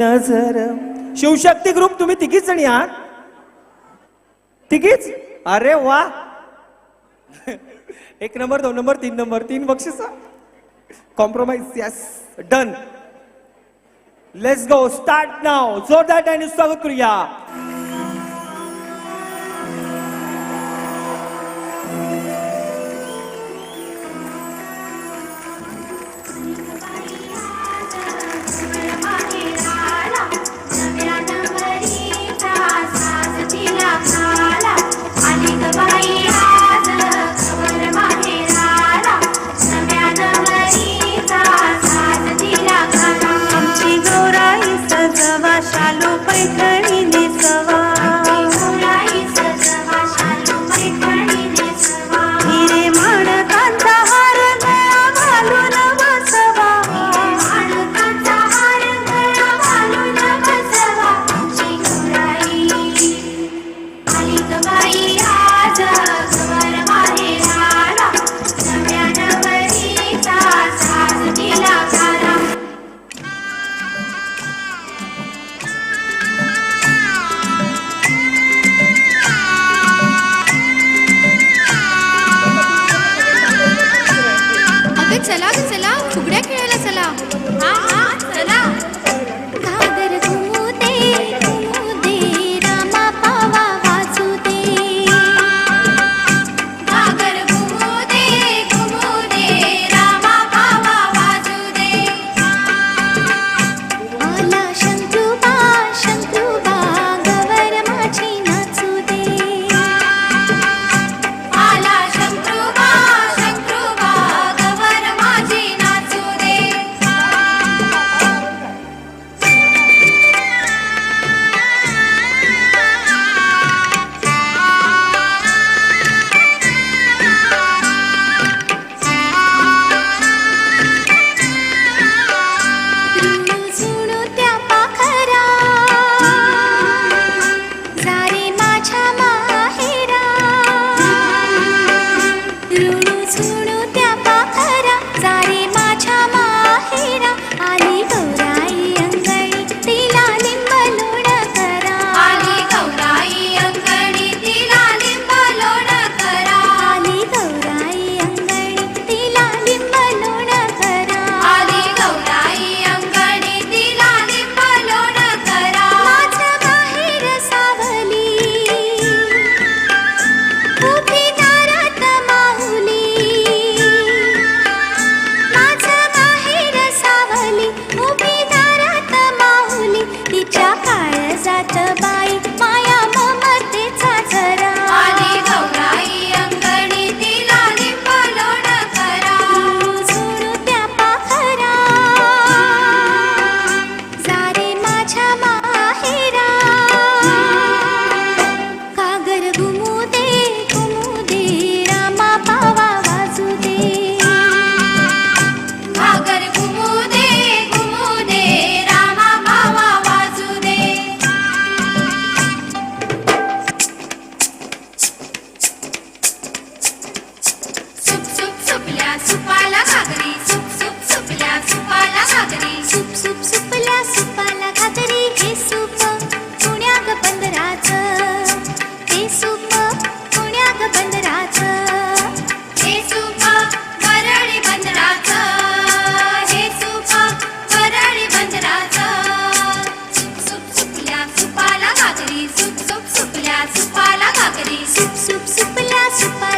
नजर. शिवशक्ती ग्रुप तुम्ही तिघीच जण या तिघीच? अरे वा. एक नंबर दोन नंबर तीन नंबर तीन बक्षीस. Compromise yes done let's go start नाव जोरदार टाइम स्वागत करूया. Bye.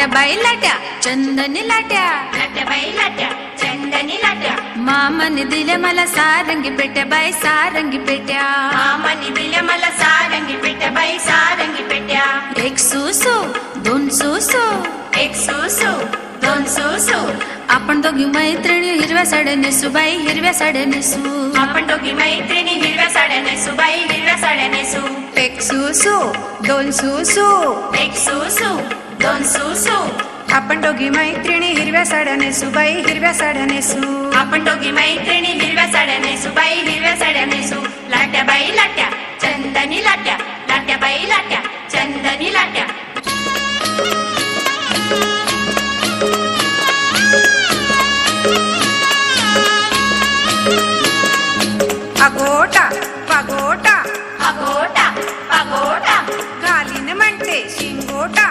లటబాయి లట చందని లట లటబాయి లట చందని లట మామని దిలమల సారంగి పెట్టబై సారంగి పెట్టా మామని దిలమల సారంగి పెట్టబై సారంగి పెట్టా ఎక్ సూసు दोन सोसो एक सोसो दोन सोसो आपण दोघी मैत्रिणी हिरव्या साड्या नेसूबाई हिरव्या साड्या नेसू आपण दोघी मैत्रिणी हिरव्या साड्या नेसूबाई हिरव्या साड्या नेसू एक सोसो दोन सोसो एक सोसो दोन सू सू आपण दोघी मैत्रिणी हिरव्या साड्या नेसू बाई हिरव्या साड्या नेसू आपण दोघी मैत्रिणी हिरव्या साड्या नेसू बाई हिरव्या साड्या नेसू लाट्या बाई लाट्या चंदनी लाट्या. लाट्या बाई लाट्या चंदनी लाट्या. अगोटा पागोटा. अगोटा पागोटा. घालीन म्हणते शिंगोटा.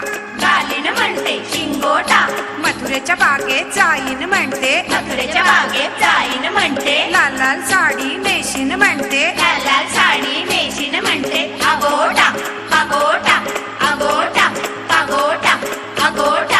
जाईन म्हणते शिंगोटा. मथुरेच्या बागेत जाईन म्हणते मथुरेच्या बागेत जाईन म्हणते. लाल लाल साडी नेशीन म्हणते लाल लाल साडी नेशीन म्हणते. अगोटा अगोटा अगोटा अगोटा अगोटा.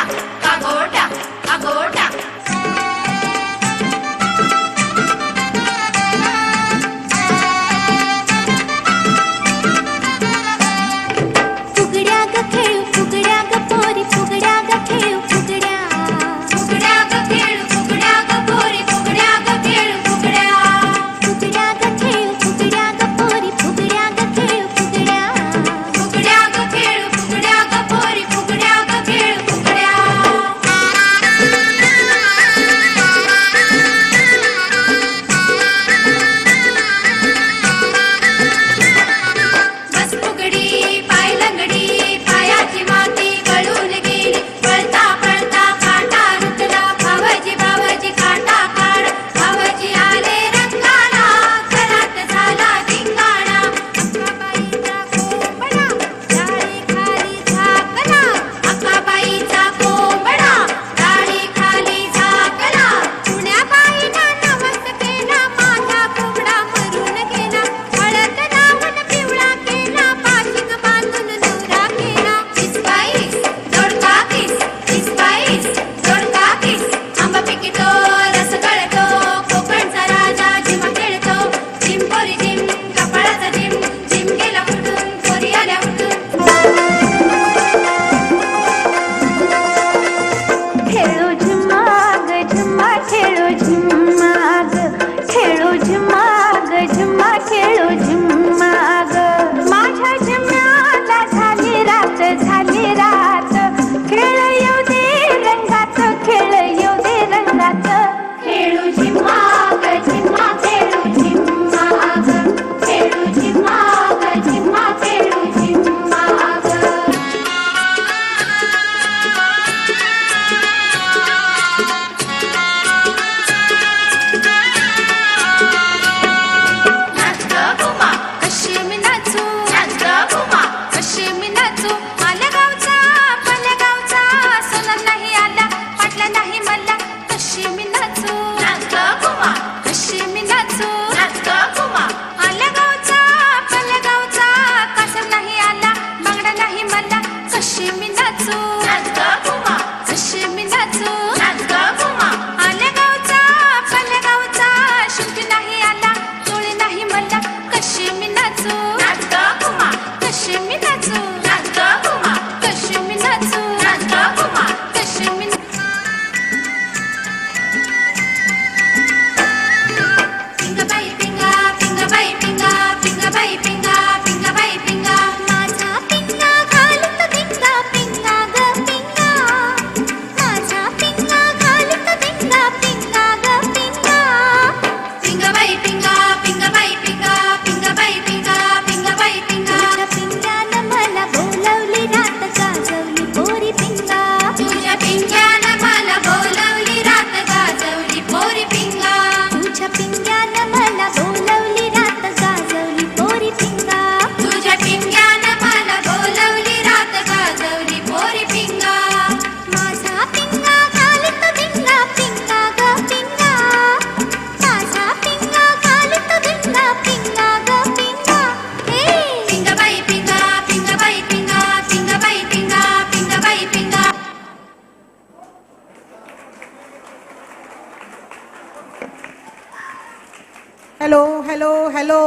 हॅलो हॅलो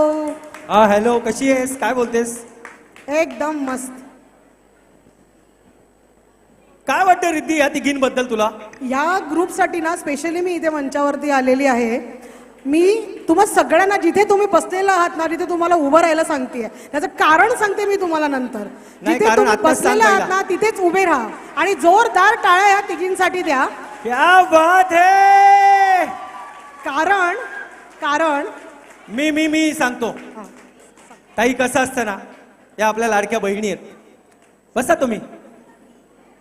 हा हॅलो कशी आहेस? काय बोलतेस? एकदम मस्त. काय वाटतं रिद्धी या तिघींबद्दल तुला? या ग्रुपसाठी ना स्पेशली मी इथे मंचावरती आलेली आहे. मी तुम्हा सगळ्यांना जिथे तुम्ही बसलेला आहात ना तिथे तुम्हाला उभं राहायला सांगते त्याचं कारण सांगते मी तुम्हाला नंतर. जिथे तुम्ही बसलेला आहात ना. तिथेच उभे राहा. आणि जोरदार टाळ्या या तिघींसाठी द्या. कारण कारण मी मी मी सांगतो. ताई कसं असतं ना या आपल्या लाडक्या बहिणी आहेत. बसा तुम्ही.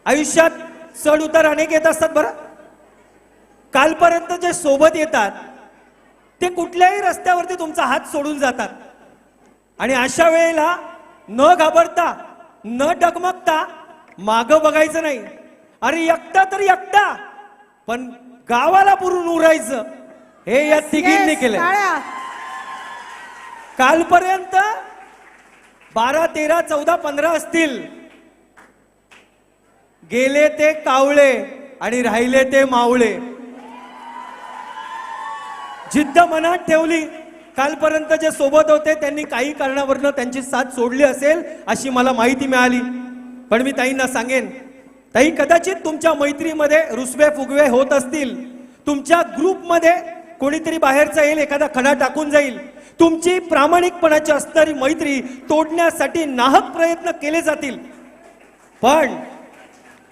आयुष्यात चढ उतार अनेक येत असतात बरं. कालपर्यंत जे सोबत येतात ते कुठल्याही रस्त्यावरती तुमचा हात सोडून जातात. आणि अशा वेळेला न घाबरता न डगमगता माग बघायचं नाही. अरे एकटा तर एकटा पण गावाला पुरून उरायचं हे या तिघींनी टाळ्या कालपर्यंत बारा तेरा चौदा पंधरा असतील. गेले ते कावळे आणि राहिले ते मावळे. जिद्द मनात ठेवली. कालपर्यंत जे सोबत होते त्यांनी काही कारणावरनं त्यांची साथ सोडली असेल अशी मला माहिती मिळाली. पण मी ताईंना सांगेन ताई कदाचित तुमच्या मैत्रीमध्ये रुसवे फुगवे होत असतील. तुमच्या ग्रुपमध्ये कोणीतरी बाहेरचा येईल एखादा खडा टाकून जाईल. तुमची प्रामाणिकपणाची असणारी मैत्री तोडण्यासाठी नाहक प्रयत्न केले जातील. पण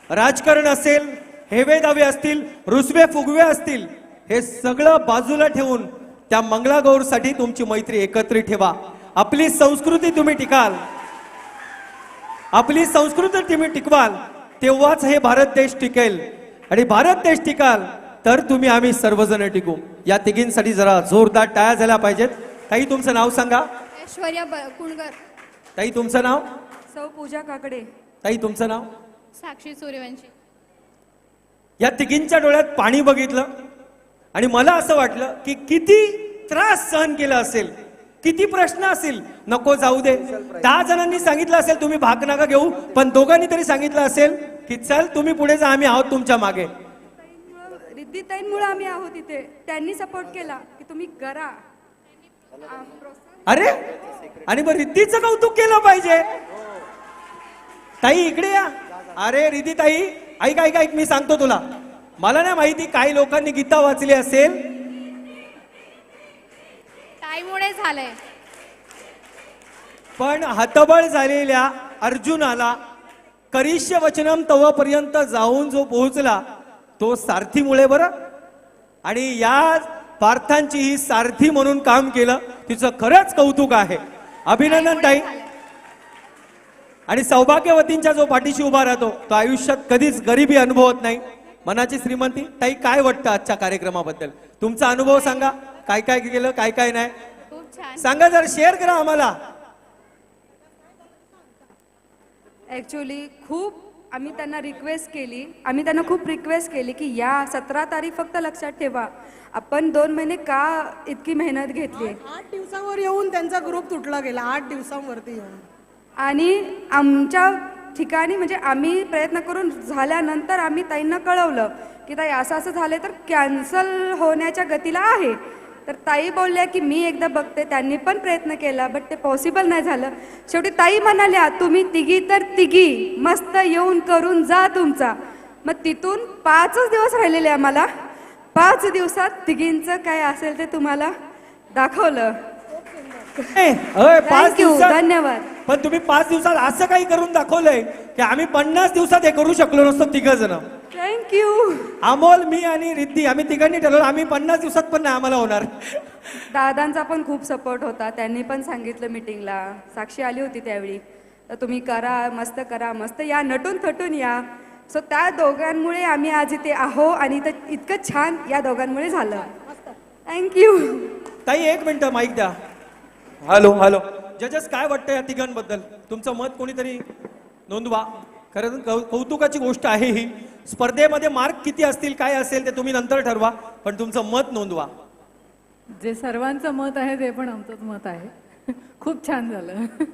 राजकारण असेल हेवे दावे असतील रुसवे फुगवे असतील हे सगळं बाजूला ठेवून त्या मंगळागौरसाठी तुमची मैत्री एकत्रित ठेवा. आपली संस्कृती तुम्ही टिकाल. आपली संस्कृती तुम्ही टिकवाल तेव्हाच हे भारत देश टिकेल. आणि भारत देश टिकाल तर तुम्ही आम्ही सर्वजण टिकू. या तिघींसाठी जरा जोरदार टाळ्या झाल्या पाहिजेत. ताई तुमचं नाव सांगा. ऐश्वर्या कुणकर ताई तुमचं नाव? सौ पूजा काकडे. ताई तुमचं नाव? साक्षी सूर्यवंशी. या तिघींच्या डोळ्यात पाणी बघितलं आणि मला असं वाटलं की किती त्रास सहन केला असेल किती प्रश्न असेल नको जाऊ दे. दहा जणांनी सांगितलं असेल तुम्ही भाग नका घेऊ पण दोघांनी तरी सांगितलं असेल की चल तुम्ही पुढे जा आम्ही आहोत तुमच्या मागे. रिद्धिताईंमुळे आम्ही आहोत इथे. त्यांनी सपोर्ट केला की तुम्ही करा. अरे? आणि मग रिद्धीचं कौतुक केलं पाहिजे. ताई इकडे या. अरे रिद्धी ताई ऐक ऐक ऐक मी सांगतो तुला. मला नाही माहिती काही लोकांनी गीता वाचली असेल. ताईमुळे झालंय. पण हतबळ झालेल्या अर्जुनाला करिष्य वचनम तवपर्यंत जाऊन जो पोहोचला तो सारथीमुळे बरं. आणि या पार्थांची ही सारथी म्हणून काम केलं. तिचं खरंच कौतुक आहे. अभिनंदन ताई. आणि सौभाग्यवतींच्या जो पाठीशी उभा राहतो तो आयुष्यात कधीच गरिबी अनुभवत नाही. मनाची श्रीमंती ताई काय वाटतं आजच्या कार्यक्रमाबद्दल? तुमचा अनुभव सांगा. काय काय केलं काय काय नाही? सांगा जरा शेअर करा आम्हाला. ॲक्च्युली खूप आम्ही त्यांना रिक्वेस्ट केली. आम्ही त्यांना खूप रिक्वेस्ट केली की या सतरा तारीख फक्त लक्षात ठेवा. आपण दोन महिने का इतकी मेहनत घेतली? आठ दिवसावर येऊन त्यांचा ग्रुप तुटला गेला. आठ दिवसांवरती येऊन. आणि आमच्या ठिकाणी म्हणजे आम्ही प्रयत्न करून झाल्यानंतर आम्ही ताईंना कळवलं की ताई असं असं झालं तर कॅन्सल होण्याच्या गतीला आहे. तर ताई बोलल्या की मी एकदा बघते त्यांनी पण प्रयत्न केला बट ते पॉसिबल नाही झालं. शेवटी ताई म्हणाल्या तुम्ही तिघी तर तिघी मस्त येऊन करून जा तुमचा. मग तिथून पाचच दिवस राहिलेले आम्हाला. पाच दिवसात तिघींचं काय असेल ते तुम्हाला दाखवलं. धन्यवाद. पण तुम्ही पाच दिवसात असं काही करून दाखवलंय की आम्ही पन्नास दिवसात हे करू शकलो नसतो तिघ जण. थँक्यू अमोल मी आणि रिद्धी आम्ही तिघांनी ठरवलं आम्ही पन्नास दिवसात पण नाही आम्हाला होणार. दादांचा पण खूप सपोर्ट होता त्यांनी पण सांगितलं मीटिंगला साक्षी आली होती त्यावेळी. तर तुम्ही करा मस्त करा मस्त या नटून थटून या. सो त्या दोघांमुळे आम्ही आज इथे आहो आणि इथं इतकं छान या दोघांमुळे झालं. थँक्यू ताई एक मिनिट माईक द्या. Hello hello. जजेस काय वाटतं या तिघांबद्दल? तुमचं मत कोणीतरी नोंदवा. कारण कौ कौतुकाची गोष्ट आहे ही. स्पर्धेमध्ये मार्क किती असतील काय असेल ते तुम्ही नंतर ठरवा पण तुमचं मत नोंदवा. जे सर्वांचं मत आहे ते पण आमचंच मत आहे. खूप छान झालं.